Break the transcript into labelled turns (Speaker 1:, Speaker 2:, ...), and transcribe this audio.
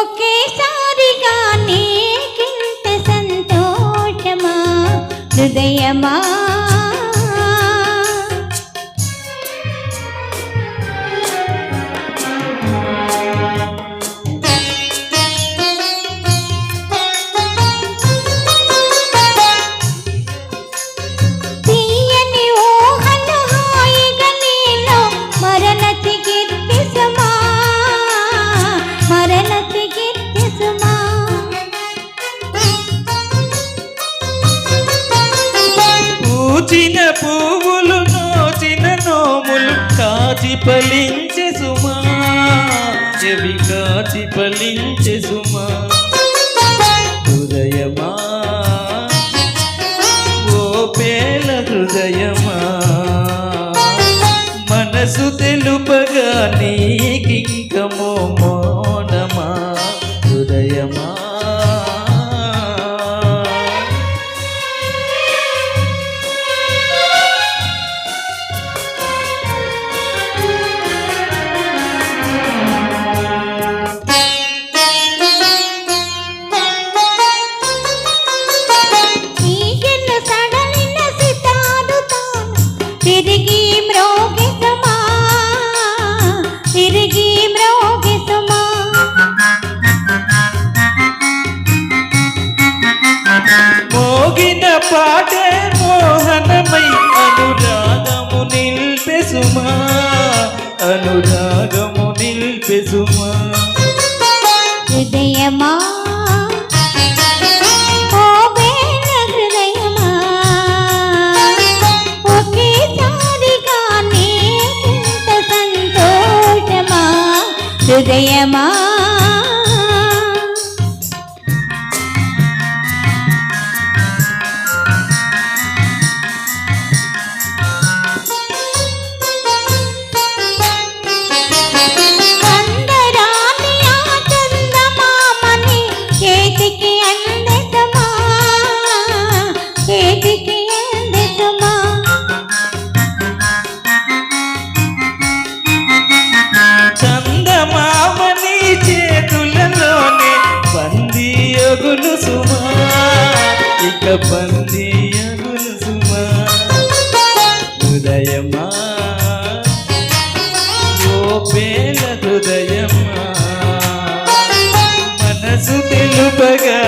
Speaker 1: ఒకేసారిగా నీకింత సంతోషమా? హృదయమా? పూవులు నోచిన నోములు కాచి పలించె సుమా. చెవి కాచి పలించె సుమా. హృదయమా?
Speaker 2: మనసు తెలుపగా నీకి తిరిగి మ్రోగిసమా తిరిగి మ్రోగిసమా
Speaker 1: మోగిన పాటే మోహనమై అనురాగము నిల్పెసుమా? అనురాగము నిల్పెసుమా?
Speaker 2: హృదయమా
Speaker 1: పేల హృదయమా? మనసు తెలుపగా